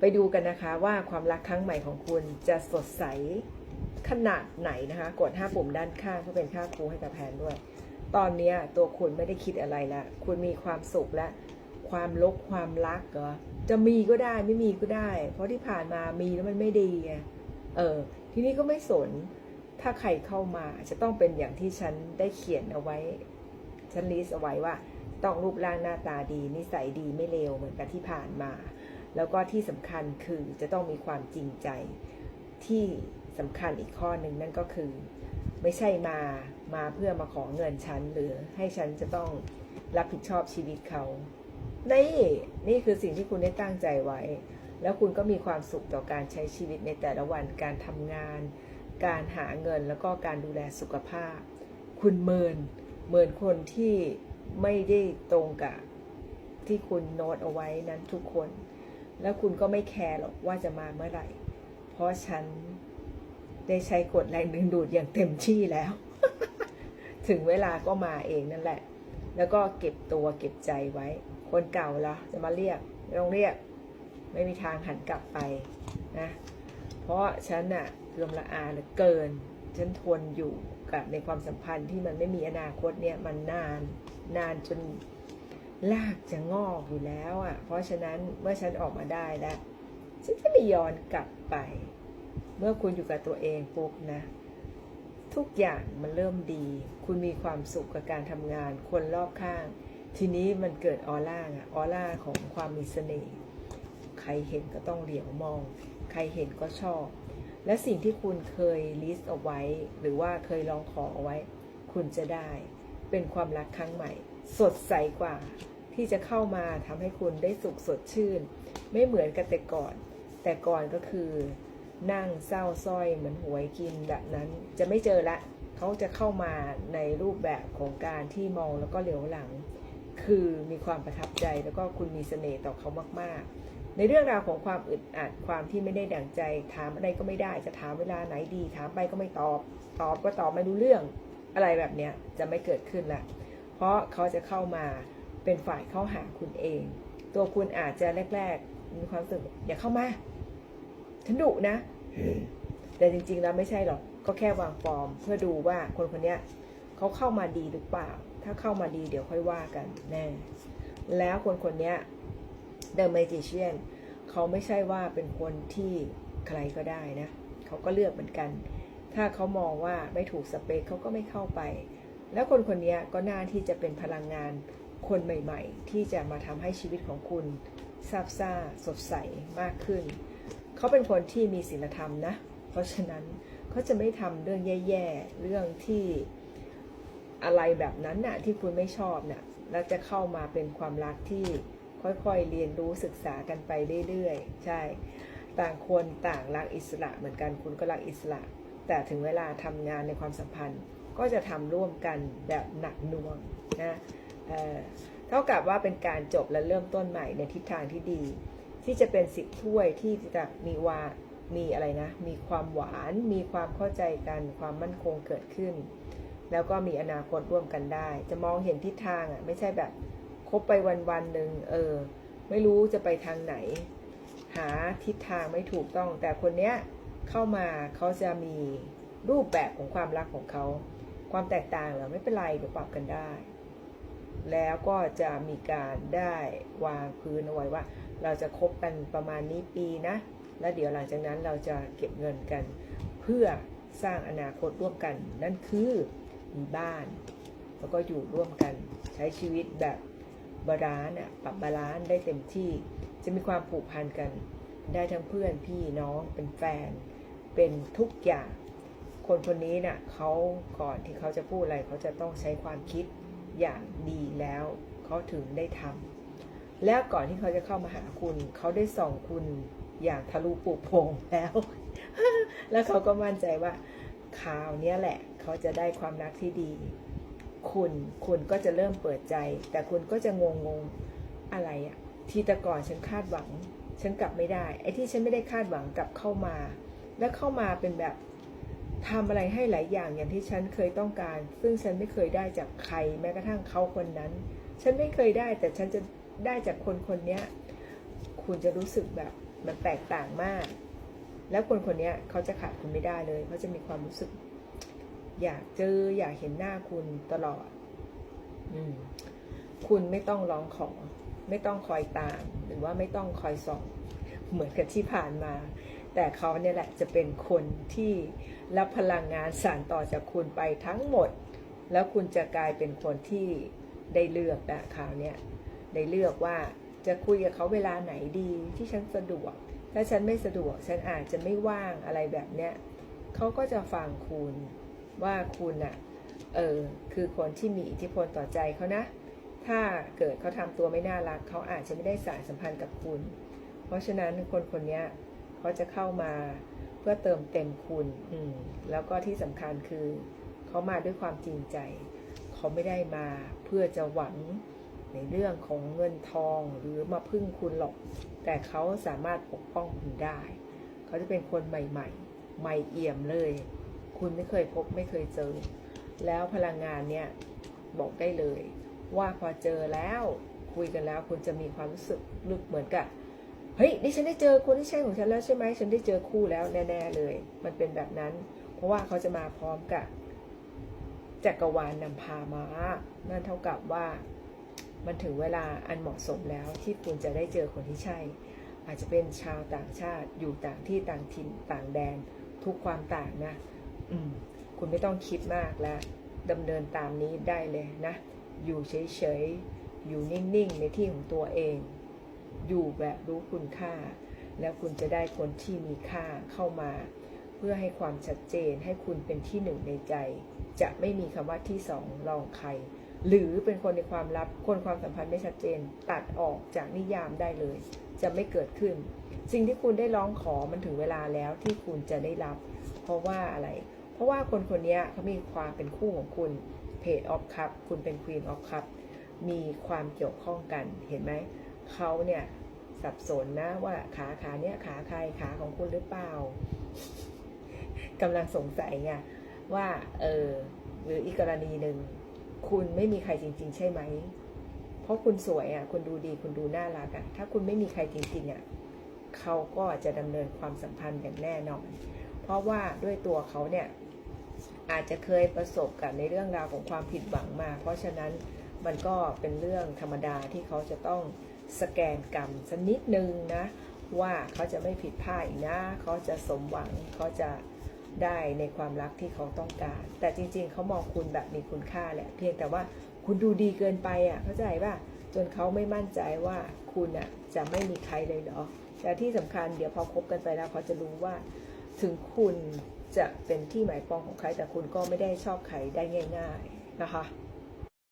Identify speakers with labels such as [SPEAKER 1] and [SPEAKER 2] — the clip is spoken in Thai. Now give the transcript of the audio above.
[SPEAKER 1] ไปดูกันนะคะว่าความรักครั้งใหม่ของคุณจะสดใสขนาดไหนนะคะ กด 5 ปุ่มด้านข้างเพื่อเป็นค่าครูให้กับแพนด้วย ตอนนี้ตัวคุณไม่ได้คิดอะไรละคุณมีความสุขและความลกความรักเหรอจะมีก็ได้ไม่มีก็ได้ เพราะที่ผ่านมามีแล้วมันไม่ดีเออ ทีนี้ก็ไม่สน ถ้าใครเข้ามาจะต้องเป็นอย่างที่ฉันได้เขียนเอาไว้ ฉันลิสต์เอาไว้ว่า ต้องรูปร่างหน้าตาดี นิสัยดีไม่เลวเหมือนกับที่ผ่านมา แล้วก็ที่สำคัญคือจะต้องมีความจริงใจที่สำคัญอีกข้อหนึ่งนั่นก็คือ ไม่ใช่มามาเพื่อมาขอเงินฉันหรือให้ฉันจะต้องรับผิดชอบชีวิตเขา นี่นี่คือสิ่งที่คุณได้ตั้งใจไว้ แล้วคุณก็มีความสุขต่อการใช้ชีวิตในแต่ละวันการทำงาน การหาเงินแล้วก็การดูแลสุขภาพ คุณเมินเหมือนคนที่ไม่ได้ตรงกับที่คุณโน้ตเอาไว้นั้นทุกคน แล้วคุณก็ไม่แคร์หรอกว่าจะมาเมื่อไหร่ เพราะฉันได้ใช้กฎแรงดึงดูดอย่างเต็มที่แล้ว ถึงเวลาก็มาเองนั่นแหละ แล้วก็เก็บตัวเก็บใจไว้ คนเก่าละจะมาเรียกไม่ต้องเรียก ไม่มีทางหันกลับไปนะ เพราะฉันน่ะเกือมละอาเหลือเกิน ฉันทนอยู่กับในความสัมพันธ์ที่มันไม่มีอนาคตเนี่ยมันนาน นานจน ลากจะงอกอยู่แล้วอะ เพราะฉะนั้นเมื่อฉันออกมาได้แล้ว ฉันจะไม่ย้อนกลับไป เมื่อคุณอยู่กับตัวเองปุ๊บนะ ทุกอย่างมันเริ่มดี คุณมีความสุขกับการทำงาน คนรอบข้าง ทีนี้มันเกิดออร่าอะออร่าของความมีเสน่ห์ใครเห็นก็ต้องเหลียวมอง ใครเห็นก็ชอบ และสิ่งที่คุณเคยลิสต์เอาไว้ หรือว่าเคยลองขอเอาไว้ คุณจะได้ เป็นความรักครั้งใหม่ สดใสกว่า ที่จะเข้ามาทำให้คุณได้สุขสดชื่น ไม่เหมือนกับแต่ก่อน แต่ก่อนก็คือนั่งเศร้าสร้อยเหมือนหวยกินแบบนั้นจะไม่เจอละเขาจะเข้ามาในรูปแบบของการที่มองแล้วก็เหลียวหลัง คือมีความประทับใจแล้วก็คุณมีเสน่ห์ต่อเขามาก ๆ ในเรื่องราวของความอึดอัดความที่ไม่ได้ดั่งใจ ถามอะไรก็ไม่ได้จะถามเวลาไหนดี ถามไปก็ไม่ตอบ ตอบก็ตอบไม่รู้เรื่อง อะไรแบบเนี้ยจะไม่เกิดขึ้นละ เพราะเขาจะเข้ามาเป็นฝ่ายเข้าหาคุณเอง ตัวคุณอาจจะแรก ๆ มีความรู้สึกอย่าเข้ามาฉันดุนะ แต่จริง ๆ แล้วไม่ใช่หรอก ก็แค่วางฟอร์มเพื่อดูว่าคนคนเนี้ยเขาเข้ามาดีหรือเปล่า ถ้าเข้ามาดีเดี๋ยวค่อยว่ากันแน่ แล้วคนคนเนี้ย The Magician เขาไม่ใช่ว่าเป็นคนที่ใครก็ได้นะ เขาก็เลือกเหมือนกัน ถ้าเขามองว่าไม่ถูกสเปคเขาก็ไม่เข้าไป แล้วคนคนนี้ก็น่าที่จะเป็นพลังงานคนใหม่ ๆ ที่จะมาทำให้ชีวิตของคุณซาบซ่าสดใสมากขึ้น เขาเป็นคนที่มีศีลธรรมนะ เพราะฉะนั้นเขาจะไม่ทำเรื่องแย่ๆ เรื่องที่อะไรแบบนั้นน่ะที่คุณไม่ชอบน่ะแล้วจะเข้ามาเป็นความรักที่ค่อยๆ เรียนรู้ศึกษากันไปเรื่อยๆ ใช่ ต่างคนต่างรักอิสระเหมือนกันคุณก็รักอิสระ แต่ถึงเวลาทำงานในความสัมพันธ์ ก็จะทำร่วมกันแบบหนักหน่วงนะเเท่ากับว่าเป็นการจบและเริ่มต้นใหม่ในทิศทางที่ดี ที่จะเป็นสิบถ้วยที่จะมีวามีอะไรนะ มีความหวาน มีความเข้าใจกัน ความมั่นคงเกิดขึ้น แล้วก็มีอนาคตร่วมกันได้ จะมองเห็นทิศทางอะ ไม่ใช่แบบคบไปวันวันๆหนึ่งเออ ไม่รู้จะไปทางไหน หาทิศทางไม่ถูกต้อง แต่คนเนี้ยเข้ามาเขาจะมีรูปแบบของความรักของเขา ความแตกต่างเหรอไม่เป็นไรเดี๋ยวปรับกันได้ แล้วก็จะมีการได้วางพื้นเอาไว้ว่า เราจะคบกันประมาณนี้ปีนะ แล้วเดี๋ยวหลังจากนั้นเราจะเก็บเงินกัน เพื่อสร้างอนาคตร่วมกัน นั่นคือมีบ้าน แล้วก็อยู่ร่วมกันใช้ชีวิตแบบบาลานซ์อะปรับบาลานซ์ได้เต็มที่ จะมีความผูกพันกัน ได้ทั้งเพื่อนพี่น้องเป็นแฟน เป็นทุกอย่าง คนคนนี้น่ะเขาก่อนที่เขาจะพูดอะไรเขาจะต้องใช้ความคิดอย่างดีแล้วเขาถึงได้ทำแล้วก่อนที่เขาจะเข้ามาหาคุณ เขาได้ส่องคุณอย่างทะลุปุโพงแล้ว แล้วเขาก็มั่นใจว่าคราวนี้แหละ เขาจะได้ความรักที่ดี คุณคุณก็จะเริ่มเปิดใจ แต่คุณก็จะงงงๆอะไรอะทีแต่ก่อนฉันคาดหวัง ฉันกลับไม่ได้ ไอ้ที่ฉันไม่ได้คาดหวังกลับเข้ามา แล้วเข้ามาเป็นแบบ ทำอะไรให้หลายอย่างอย่างที่ฉันเคยต้องการ ซึ่งฉันไม่เคยได้จากใครแม้กระทั่งเขาคนนั้น ฉันไม่เคยได้แต่ฉันจะได้จากคนคนนี้คุณจะรู้สึกแบบมันแตกต่างมาก แล้วคนคนนี้เขาจะขาดคุณไม่ได้เลยเขาจะมีความรู้สึก อยากเจออยากเห็นหน้าคุณตลอด อืม คุณไม่ต้องร้องขอ ไม่ต้องคอยตาม หรือว่าไม่ต้องคอยส่อง เหมือนกับที่ผ่านมา แต่เขาเนี่ยแหละจะเป็นคนที่รับพลังงานสารต่อจากคุณไปทั้งหมด แล้วคุณจะกลายเป็นคนที่ได้เลือกนะคราวเนี้ยได้เลือกว่าจะคุยกับเขาเวลาไหนดีที่ฉันสะดวก ถ้าฉันไม่สะดวกฉันอาจจะไม่ว่างอะไรแบบเนี้ยเขาก็จะฟังคุณว่าคุณอะเออคือคนที่มีอิทธิพลต่อใจเขานะ ถ้าเกิดเขาทำตัวไม่น่ารักเขาอาจจะไม่ได้สายสัมพันธ์กับคุณ เพราะฉะนั้นคนคนเนี้ย เขาจะเข้ามาเพื่อเติมเต็มคุณอืมแล้วก็ที่สำคัญคือ เขามาด้วยความจริงใจ เขาไม่ได้มาเพื่อจะหวังในเรื่องของเงินทองหรือมาพึ่งคุณหรอก แต่เขาสามารถปกป้องคุณได้ เขาจะเป็นคนใหม่ ๆ ใหม่เอี่ยมเลย คุณไม่เคยพบไม่เคยเจอ แล้วพลังงานเนี่ยบอกได้เลย ว่าพอเจอแล้วคุยกันแล้วคุณจะมีความรู้สึกลึกเหมือนกับ เฮ้ยนี่ฉันได้เจอคนที่ใช่ของฉันแล้วใช่ไหมฉันได้เจอคู่แล้วแน่ ๆเลย มันเป็นแบบนั้น เพราะว่าเขาจะมาพร้อมกับจักรวาลนำพามานั่นเท่ากับว่ามันถึงเวลาอันเหมาะสมแล้วที่คุณจะได้เจอคนที่ใช่ อาจจะเป็นชาวต่างชาติอยู่ต่างที่ต่างถิ่นต่างแดน ทุกความต่างนะอืมคุณไม่ต้องคิดมากแล้วดำเนินตามนี้ได้เลยนะ อยู่เฉยๆ อยู่นิ่งๆ ในที่ของตัวเอง อยู่แบบรู้คุณค่า แล้วคุณจะได้คนที่มีค่าเข้ามา เพื่อให้ความชัดเจนให้คุณเป็นที่หนึ่งในใจ จะไม่มีคำว่าที่สองรองใคร หรือเป็นคนในความลับ คนความสัมพันธ์ไม่ชัดเจน ตัดออกจากนิยามได้เลย จะไม่เกิดขึ้น สิ่งที่คุณได้ร้องขอมันถึงเวลาแล้วที่คุณจะได้รับ เพราะว่าอะไร เพราะว่าคนคนนี้เขามีความเป็นคู่ของคุณเพจออฟคัพคุณเป็นควีนออฟคัพมีความเกี่ยวข้องกันเห็นไหม เขาเนี่ยสับสนนะว่าขาขาเนี่ยขาใครขาของคุณหรือเปล่ากำลังสงสัยไงว่าเออหรืออีกกรณีหนึ่งคุณไม่มีใครจริง ๆ ใช่ไหม เพราะคุณสวยอะคุณดูดีคุณดูน่ารักอะถ้าคุณไม่มีใครจริงๆอะเขาก็จะดำเนินความสัมพันธ์อย่างแน่นอน เพราะว่าด้วยตัวเขาเนี่ยอาจจะเคยประสบกับในเรื่องราวของความผิดหวังมา เพราะฉะนั้นมันก็เป็นเรื่องธรรมดาที่เขาจะต้อง สแกนกรรมสักนิดนึงนะ ว่าเขาจะไม่ผิดพลาดอีกนะเขาจะสมหวังเขาจะได้ในความรักที่เขาต้องการ แต่จริง ๆ เขามองคุณแบบมีคุณค่าแหละ เพียงแต่ว่าคุณดูดีเกินไปอะเข้าใจป่ะจนเขาไม่มั่นใจว่าคุณอะจะไม่มีใครเลยเหรอแต่ที่สำคัญเดี๋ยวพอคบกันไปแล้วเขาจะรู้ว่า ถึงคุณจะเป็นที่หมายปองของใครแต่คุณก็ไม่ได้ชอบใครได้ง่าย ๆนะคะ